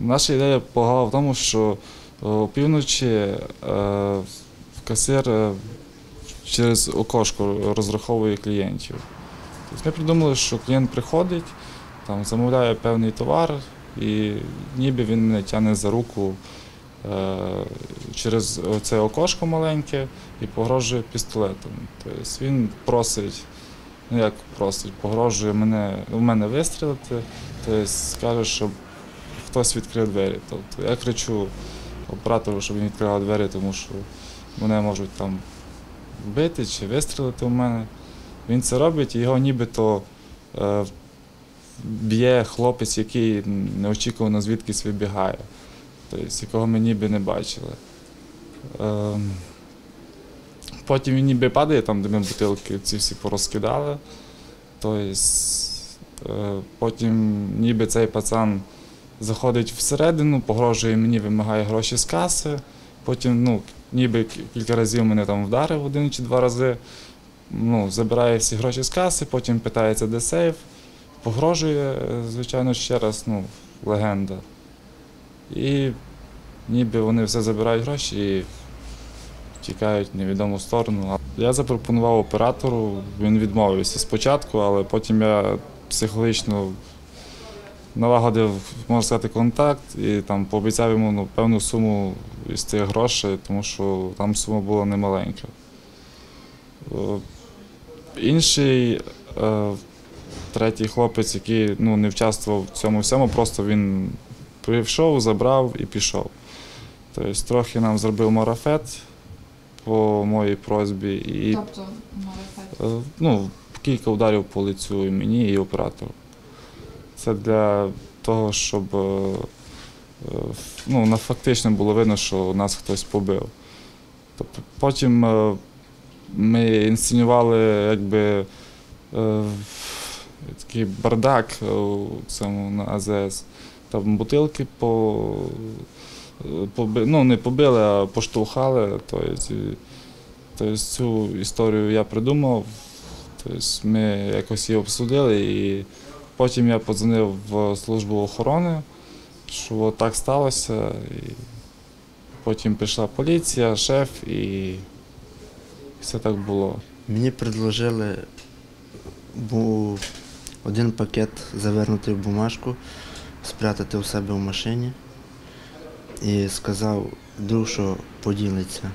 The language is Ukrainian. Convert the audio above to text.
Наша ідея полягала в тому, що е, опівночі е, касир е, через окошко розраховує клієнтів. Тобто ми придумали, що клієнт приходить, там, замовляє певний товар, і ніби він мене тягне за руку через це окошко маленьке і погрожує пістолетом. Тобто він просить, ну як просить, погрожує мене, в мене вистрілити, тобто каже, щоб хтось відкрив двері. Тобто я кричу оператору, щоб він відкривав двері, тому що мене можуть там вбити чи вистрілити в мене. Він це робить, і його нібито е, б'є хлопець, який неочікувано звідкись вибігає, тобто, якого ми ніби не бачили. Е, потім він ніби падає, там, де ми бутилки ці всі порозкидали. Тобто, е, потім ніби цей пацан заходить всередину, погрожує мені, вимагає гроші з каси. Потім, ну, ніби кілька разів мене там вдарив один чи два рази. Ну, забирає всі гроші з каси, потім питається, де сейф, погрожує, звичайно, ще раз, ну, легенда. І ніби вони все забирають гроші і тікають в невідому сторону. Я запропонував оператору, він відмовився спочатку, але потім я психологічно налагодив, можна сказати, контакт і там пообіцяв йому ну, певну суму із тих грошей, тому що там сума була немаленька. Е, Інший е, третій хлопець, який ну, не участвував в цьому всьому, просто він прийшов, забрав і пішов. Тобто трохи нам зробив марафет по моїй просьбі. І Тобто марафет. Е, ну, кілька ударів по лицю і мені і оператору. Це для того, щоб е, е, ну, фактично було видно, що нас хтось побив. Тобто потім е, ми інсценювали якби такий бардак у цьому на АЗС. Там бутилки по, поби, ну, не побили, а поштовхали. Тобто, тобто цю історію я придумав. Тобто ми якось її обсудили, і потім я подзвонив в службу охорони, що так сталося. І потім прийшла поліція, шеф, і все так було. Мені предложили один пакет завернути в бумажку, спрятати у себе в машині і сказав друг, що поділиться.